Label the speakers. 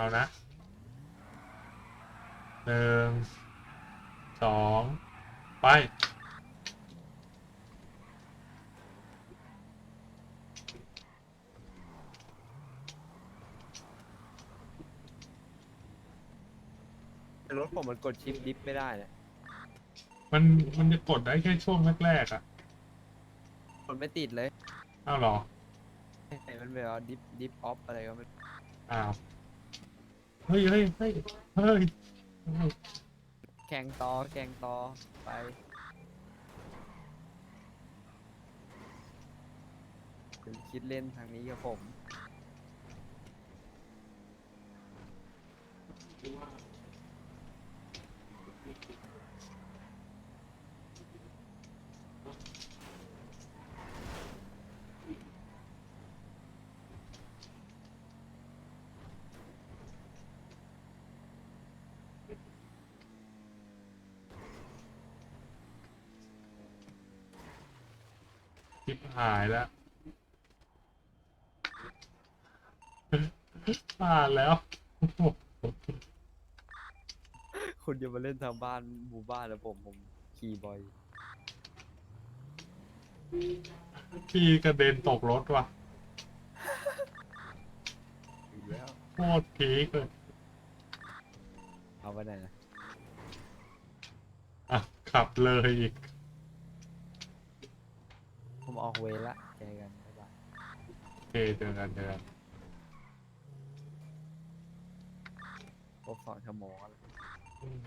Speaker 1: เอานะหนึ่งสองไป
Speaker 2: แต่รถผมมันกดชิปดิฟไม่ได้เนี่ย
Speaker 1: มันมันจะกดได้แค่ช่วงแรกๆอะ
Speaker 2: กดไม่ติดเลย
Speaker 1: อ้าวเหรอ
Speaker 2: มันแบบว่าดิฟดิฟออฟอะไรก็ไม่
Speaker 1: อ้าว เฮ้ยเฮ้ยเฮ้ยเฮ้ย
Speaker 2: แข่งต่อแข่งต่อไปคุณคิดเล่นทางนี้กับผม
Speaker 1: ชิบหายแล้วผ่านแล้วโอ้โห
Speaker 2: คุณจะมาเล่นทางบ้านหมู่บ้านแล้วผมผมขี่บ่อย
Speaker 1: พี่กระเด็นตกรถว่ะ
Speaker 2: อยู่แล้ว
Speaker 1: โคตรพีคเลย
Speaker 2: เอาไปไหนนะ
Speaker 1: อะขับเลยอีก
Speaker 2: ผมออกเวรละเจอกันบ๊ายบาย
Speaker 1: โอเคเจอกันเจอกัน
Speaker 2: ครบสองชั่วโมงแล้ว
Speaker 1: อืม